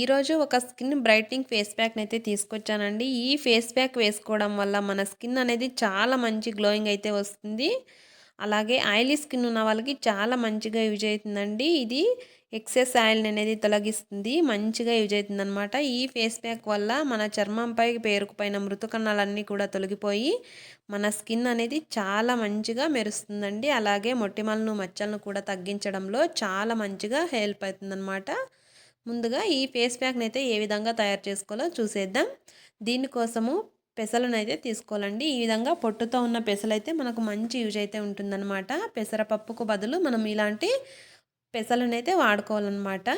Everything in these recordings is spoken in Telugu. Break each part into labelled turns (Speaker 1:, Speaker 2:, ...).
Speaker 1: ఈరోజు ఒక స్కిన్ బ్రైట్నింగ్ ఫేస్ ప్యాక్ని అయితే తీసుకొచ్చానండి. ఈ ఫేస్ ప్యాక్ వేసుకోవడం వల్ల మన స్కిన్ అనేది చాలా మంచి గ్లోయింగ్ అయితే వస్తుంది. అలాగే ఆయిలీ స్కిన్ ఉన్న వాళ్ళకి చాలా మంచిగా యూజ్ అవుతుందండి. ఇది ఎక్సెస్ ఆయిల్ అనేది తొలగిస్తుంది. మంచిగా యూజ్ అవుతుంది అనమాట ఈ ఫేస్ ప్యాక్ వల్ల మన చర్మంపై పేరుకుపోయిన మృతుకణాలన్నీ కూడా తొలగిపోయి మన స్కిన్ అనేది చాలా మంచిగా మెరుస్తుందండి. అలాగే మొటిమలను మచ్చలను కూడా తగ్గించడంలో చాలా మంచిగా హెల్ప్ అవుతుందన్నమాట. ముందుగా ఈ ఫేస్ ప్యాక్ని అయితే ఏ విధంగా తయారు చేసుకోవాలో చూసేద్దాం. దీనికోసము పెసలను అయితే తీసుకోవాలండి. ఈ విధంగా పొట్టుతో ఉన్న పెసలు అయితే మనకు మంచి యూజ్ అయితే ఉంటుందన్నమాట. పెసరపప్పుకు బదులు మనం ఇలాంటి పెసలను అయితే వాడుకోవాలన్నమాట.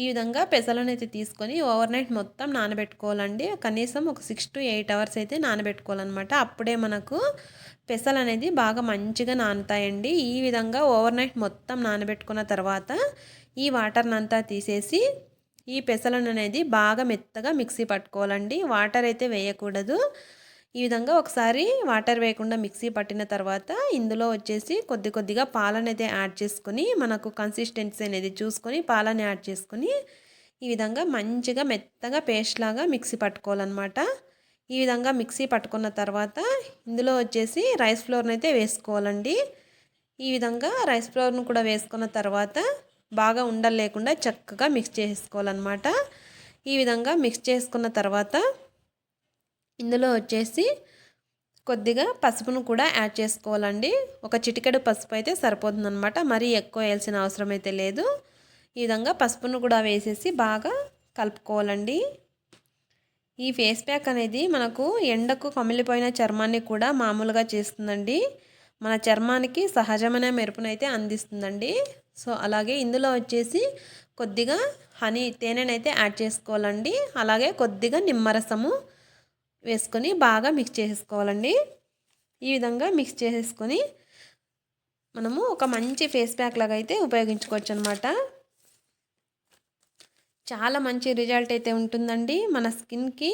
Speaker 1: ఈ విధంగా పెసలను అయితే తీసుకొని ఓవర్ నైట్ మొత్తం నానబెట్టుకోవాలండి. కనీసం ఒక సిక్స్ టు ఎయిట్ అవర్స్ అయితే నానబెట్టుకోవాలన్నమాట. అప్పుడే మనకు పెసలు అనేది బాగా మంచిగా నానుతాయండి. ఈ విధంగా ఓవర్ నైట్ మొత్తం నానబెట్టుకున్న తర్వాత ఈ వాటర్ని అంతా తీసేసి ఈ పెసలను అనేది బాగా మెత్తగా మిక్సీ పట్టుకోవాలండి. వాటర్ అయితే వేయకూడదు. ఈ విధంగా ఒకసారి వాటర్ వేయకుండా మిక్సీ పట్టిన తర్వాత ఇందులో వచ్చేసి కొద్ది కొద్దిగా పాలనైతే యాడ్ చేసుకొని మనకు కన్సిస్టెన్సీ అనేది చూసుకొని పాలని యాడ్ చేసుకొని ఈ విధంగా మంచిగా మెత్తగా పేస్ట్ లాగా మిక్సీ పట్టుకోవాలన్నమాట. ఈ విధంగా మిక్సీ పట్టుకున్న తర్వాత ఇందులో వచ్చేసి రైస్ ఫ్లోర్ని అయితే వేసుకోవాలండి. ఈ విధంగా రైస్ ఫ్లోర్ను కూడా వేసుకున్న తర్వాత బాగా ఉండలు లేకుండా చక్కగా మిక్స్ చేసుకోవాలన్నమాట. ఈ విధంగా మిక్స్ చేసుకున్న తర్వాత ఇందులో వచ్చేసి కొద్దిగా పసుపును కూడా యాడ్ చేసుకోవాలండి. ఒక చిటికెడు పసుపు అయితే సరిపోతుందనమాట మరీ ఎక్కువ వేయాల్సిన అవసరం అయితే లేదు. ఈ విధంగా పసుపును కూడా వేసేసి బాగా కలుపుకోవాలండి. ఈ ఫేస్ ప్యాక్ అనేది మనకు ఎండకు కమిలిపోయిన చర్మాన్ని కూడా మామూలుగా చేస్తుందండి. మన చర్మానికి సహజమైన మెరుపునైతే అందిస్తుందండి. సో అలాగే ఇందులో వచ్చేసి కొద్దిగా హనీ తేనెనైతే యాడ్ చేసుకోవాలండి. అలాగే కొద్దిగా నిమ్మరసము వేసుకొని బాగా మిక్స్ చేసుకోవాలండి ఈ విధంగా మిక్స్ చేసేసుకొని మనము ఒక మంచి ఫేస్ ప్యాక్ లాగా అయితే ఉపయోగించుకోవచ్చు అనమాట చాలా మంచి రిజల్ట్ అయితే ఉంటుందండి. మన స్కిన్కి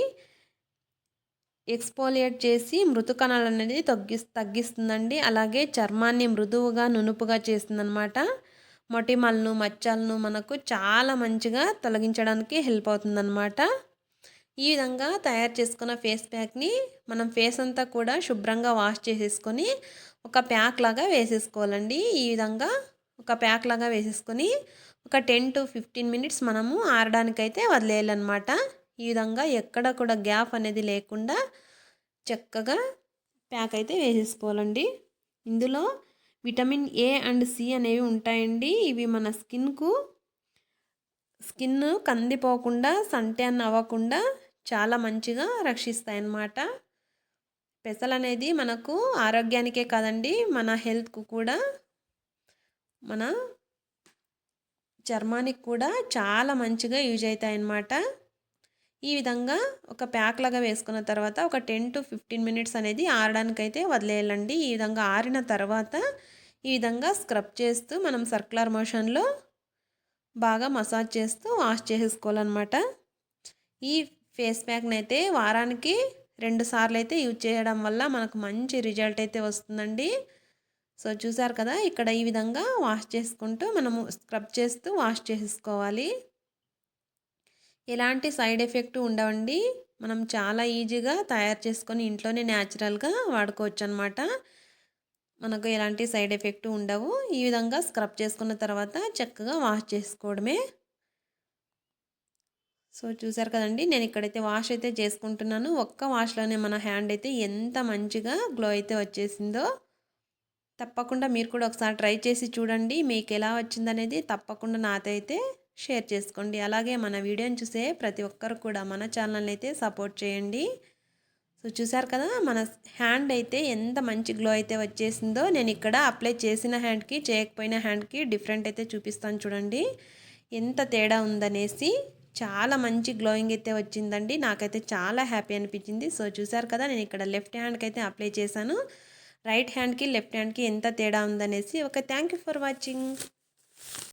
Speaker 1: ఎక్స్పోలియేట్ చేసి మృతుకణాలు అనేది తగ్గి తగ్గిస్తుందండి. అలాగే చర్మాన్ని మృదువుగా నునుపుగా చేస్తుందన్నమాట మొటిమలను మచ్చలను మనకు చాలా మంచిగా తొలగించడానికి హెల్ప్ అవుతుందన్నమాట ఈ విధంగా తయారు చేసుకున్న ఫేస్ ప్యాక్ని మనం ఫేస్ అంతా కూడా శుభ్రంగా వాష్ చేసేసుకొని ఒక ప్యాక్ లాగా వేసేసుకోవాలండి. ఈ విధంగా ఒక ప్యాక్ లాగా వేసేసుకొని ఒక టెన్ టు ఫిఫ్టీన్ మినిట్స్ మనము ఆరడానికైతే వదిలేయాలన్నమాట. ఈ విధంగా ఎక్కడ కూడా గ్యాప్ అనేది లేకుండా చక్కగా ప్యాక్ అయితే వేసేసుకోవాలండి. ఇందులో విటమిన్ ఏ అండ్ సి అనేవి ఉంటాయండి. ఇవి మన స్కిన్కు స్కిన్ కందిపోకుండా సంట్యాన్ అవ్వకుండా చాలా మంచిగా రక్షిస్తాయి అన్నమాట పెసలు అనేది మనకు ఆరోగ్యానికే కాదండి మన హెల్త్కు కూడా మన చర్మానికి కూడా చాలా మంచిగా యూజ్ అవుతాయి అన్నమాట ఈ విధంగా ఒక ప్యాక్ లాగా వేసుకున్న తర్వాత ఒక టెన్ టు ఫిఫ్టీన్ మినిట్స్ అనేది ఆరడానికైతే వదిలేయాలండి. ఈ విధంగా ఆరిన తర్వాత ఈ విధంగా స్క్రబ్ చేస్తూ మనం సర్క్యులర్ మోషన్లో బాగా మసాజ్ చేస్తూ వాష్ చేసేసుకోవాలన్నమాట. ఈ ఫేస్ ప్యాక్ని అయితే వారానికి రెండు సార్లు అయితే యూజ్ చేయడం వల్ల మనకు మంచి రిజల్ట్ అయితే వస్తుందండి. సో చూసారు కదా ఇక్కడ ఈ విధంగా వాష్ చేసుకుంటూ మనము స్క్రబ్ చేస్తూ వాష్ చేసుకోవాలి. ఎలాంటి సైడ్ ఎఫెక్ట్ ఉండవండి. మనం చాలా ఈజీగా తయారు చేసుకొని ఇంట్లోనే న్యాచురల్గా వాడుకోవచ్చు అనమాట మనకు ఎలాంటి సైడ్ ఎఫెక్ట్ ఉండవు. ఈ విధంగా స్క్రబ్ చేసుకున్న తర్వాత చక్కగా వాష్ చేసుకోవడమే సో చూసారు కదండి నేను ఇక్కడైతే వాష్ అయితే చేసుకుంటున్నాను. ఒక్క వాష్లోనే మన హ్యాండ్ అయితే ఎంత మంచిగా గ్లో అయితే వచ్చేసిందో తప్పకుండా మీరు కూడా ఒకసారి ట్రై చేసి చూడండి. మీకు ఎలా వచ్చిందనేది తప్పకుండా నాతో అయితే షేర్ చేసుకోండి. అలాగే మన వీడియోని చూసే ప్రతి ఒక్కరు కూడా మన ఛానల్ని అయితే సపోర్ట్ చేయండి. సో చూసారు కదా మన హ్యాండ్ అయితే ఎంత మంచి గ్లో అయితే వచ్చేసిందో నేను ఇక్కడ అప్లై చేసిన హ్యాండ్కి చేయకపోయిన హ్యాండ్కి డిఫరెంట్ అయితే చూపిస్తాను చూడండి. ఎంత తేడా ఉందనేసి చాలా మంచి గ్లోయింగ్ అయితే వచ్చిందండి. నాకైతే చాలా హ్యాపీ అనిపించింది. సో చూసారు కదా నేను ఇక్కడ లెఫ్ట్ హ్యాండ్కి అయితే అప్లై చేశాను. రైట్ హ్యాండ్కి లెఫ్ట్ హ్యాండ్కి ఎంత తేడా ఉందనేసి. ఒక థ్యాంక్ ఫర్ వాచింగ్